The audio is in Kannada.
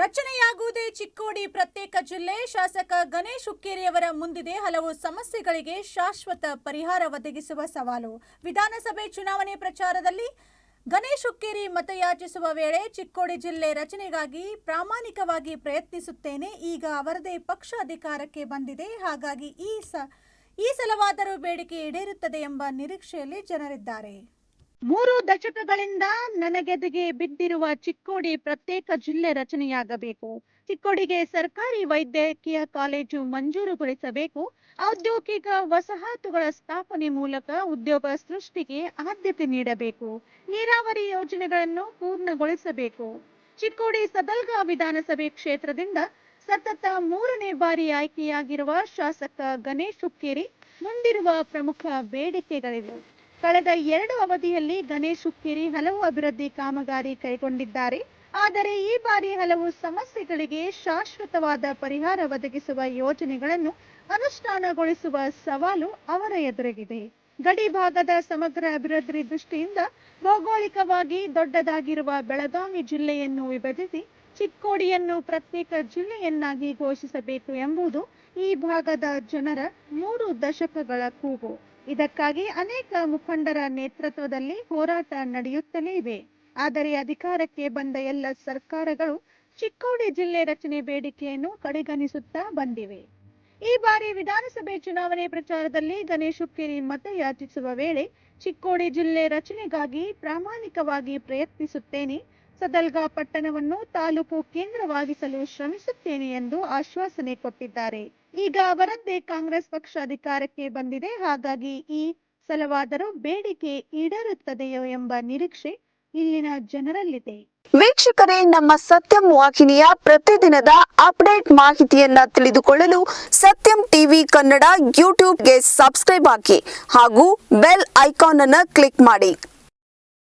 ರಚನೆಯಾಗುವುದೇ ಚಿಕ್ಕೋಡಿ ಪ್ರತ್ಯೇಕ ಜಿಲ್ಲೆ. ಶಾಸಕ ಗಣೇಶ್ ಹುಕ್ಕೇರಿಯವರ ಮುಂದಿದೆ ಹಲವು ಸಮಸ್ಯೆಗಳಿಗೆ ಶಾಶ್ವತ ಪರಿಹಾರ ಒದಗಿಸುವ ಸವಾಲು. ವಿಧಾನಸಭೆ ಚುನಾವಣೆ ಪ್ರಚಾರದಲ್ಲಿ ಗಣೇಶ್ ಹುಕ್ಕೇರಿ ಮತಯಾಚಿಸುವ ವೇಳೆ ಚಿಕ್ಕೋಡಿ ಜಿಲ್ಲೆ ರಚನೆಗಾಗಿ ಪ್ರಾಮಾಣಿಕವಾಗಿ ಪ್ರಯತ್ನಿಸುತ್ತೇನೆ. ಈಗ ಅವರದೇ ಪಕ್ಷ ಅಧಿಕಾರಕ್ಕೆ ಬಂದಿದೆ. ಹಾಗಾಗಿ ಈ ಸ, ಈ ಸಲವಾದರೂ ಬೇಡಿಕೆ ಈಡೇರುತ್ತದೆ ಎಂಬ ನಿರೀಕ್ಷೆಯಲ್ಲಿ ಜನರಿದ್ದಾರೆ. ಮೂರು ದಶಕಗಳಿಂದ ನನಗೆದೆಗೆ ಬಿದ್ದಿರುವ ಚಿಕ್ಕೋಡಿ ಪ್ರತ್ಯೇಕ ಜಿಲ್ಲೆ ರಚನೆಯಾಗಬೇಕು. ಚಿಕ್ಕೋಡಿಗೆ ಸರ್ಕಾರಿ ವೈದ್ಯಕೀಯ ಕಾಲೇಜು ಮಂಜೂರುಗೊಳಿಸಬೇಕು ಔದ್ಯೋಗಿಕ ವಸಾಹತುಗಳ ಸ್ಥಾಪನೆ ಮೂಲಕ ಉದ್ಯೋಗ ಸೃಷ್ಟಿಗೆ ಆದ್ಯತೆ ನೀಡಬೇಕು. ನೀರಾವರಿ ಯೋಜನೆಗಳನ್ನು ಪೂರ್ಣಗೊಳಿಸಬೇಕು. ಚಿಕ್ಕೋಡಿ ಸದಲ್ಗಾ ವಿಧಾನಸಭೆ ಕ್ಷೇತ್ರದಿಂದ ಸತತ ಮೂರನೇ ಬಾರಿ ಆಯ್ಕೆಯಾಗಿರುವ ಶಾಸಕ ಗಣೇಶ್ ಹುಕ್ಕೇರಿ, ಮುಂದಿರುವ ಪ್ರಮುಖ ಬೇಡಿಕೆಗಳಿವೆ. ಕಳೆದ ಎರಡು ಅವಧಿಯಲ್ಲಿ ಗಣೇಶ್ ಹುಕ್ಕೇರಿ ಹಲವು ಅಭಿವೃದ್ಧಿ ಕಾಮಗಾರಿ ಕೈಗೊಂಡಿದ್ದಾರೆ. ಆದರೆ ಈ ಬಾರಿ ಹಲವು ಸಮಸ್ಯೆಗಳಿಗೆ ಶಾಶ್ವತವಾದ ಪರಿಹಾರ ಒದಗಿಸುವ ಯೋಜನೆಗಳನ್ನು ಅನುಷ್ಠಾನಗೊಳಿಸುವ ಸವಾಲು ಅವರ ಎದುರಿಗಿದೆ. ಗಡಿ ಭಾಗದ ಸಮಗ್ರ ಅಭಿವೃದ್ಧಿ ದೃಷ್ಟಿಯಿಂದ ಭೌಗೋಳಿಕವಾಗಿ ದೊಡ್ಡದಾಗಿರುವ ಬೆಳಗಾವಿ ಜಿಲ್ಲೆಯನ್ನು ವಿಭಜಿಸಿ ಚಿಕ್ಕೋಡಿಯನ್ನು ಪ್ರತ್ಯೇಕ ಜಿಲ್ಲೆಯನ್ನಾಗಿ ಘೋಷಿಸಬೇಕು ಎಂಬುದು ಈ ಭಾಗದ ಜನರ ಮೂರು ದಶಕಗಳ ಕೂಗು. ಇದಕ್ಕಾಗಿ ಅನೇಕ ಮುಖಂಡರ ನೇತೃತ್ವದಲ್ಲಿ ಹೋರಾಟ ನಡೆಯುತ್ತಲೇ ಇವೆ ಆದರೆ ಅಧಿಕಾರಕ್ಕೆ ಬಂದ ಎಲ್ಲ ಸರ್ಕಾರಗಳು ಚಿಕ್ಕೋಡಿ ಜಿಲ್ಲೆ ರಚನೆ ಬೇಡಿಕೆಯನ್ನು ಕಡೆಗಣಿಸುತ್ತಾ ಬಂದಿವೆ. ಈ ಬಾರಿ ವಿಧಾನಸಭೆ ಚುನಾವಣೆ ಪ್ರಚಾರದಲ್ಲಿ ಗಣೇಶ್ ಹುಕ್ಕೇರಿ ಮತ ಯಾಚಿಸುವ ವೇಳೆ ಚಿಕ್ಕೋಡಿ ಜಿಲ್ಲೆ ರಚನೆಗಾಗಿ ಪ್ರಾಮಾಣಿಕವಾಗಿ ಪ್ರಯತ್ನಿಸುತ್ತೇನೆ ಸದಲ್ಗಾ ಪಟ್ಟಣವನ್ನು ತಾಲೂಕು ಕೇಂದ್ರವಾಗಿಸಲು ಶ್ರಮಿಸುತ್ತೇನೆ ಎಂದು ಆಶ್ವಾಸನೆ ಕೊಟ್ಟಿದ್ದಾರೆ. ಈಗ ಅವರದ್ದೇ ಕಾಂಗ್ರೆಸ್ ಪಕ್ಷ ಅಧಿಕಾರಕ್ಕೆ ಬಂದಿದೆ. ಹಾಗಾಗಿ ಈ ಸಲವಾದರೂ ಬೇಡಿಕೆ ಈಡೇರುತ್ತದೆಯೋ ಎಂಬ ನಿರೀಕ್ಷೆ ಇಲ್ಲಿನ ಜನರಲ್ಲಿದೆ. ವೀಕ್ಷಕರೇ, ನಮ್ಮ ಸತ್ಯಂ ವಾಹಿನಿಯ ಪ್ರತಿದಿನದ ಅಪ್ಡೇಟ್ ಮಾಹಿತಿಯನ್ನ ತಿಳಿದುಕೊಳ್ಳಲು ಸತ್ಯಂ ಟಿವಿ ಕನ್ನಡ ಯೂಟ್ಯೂಬ್ಗೆ ಸಬ್ಸ್ಕ್ರೈಬ್ ಹಾಕಿ ಹಾಗೂ ಬೆಲ್ ಐಕಾನ್ ಅನ್ನು ಕ್ಲಿಕ್ ಮಾಡಿ.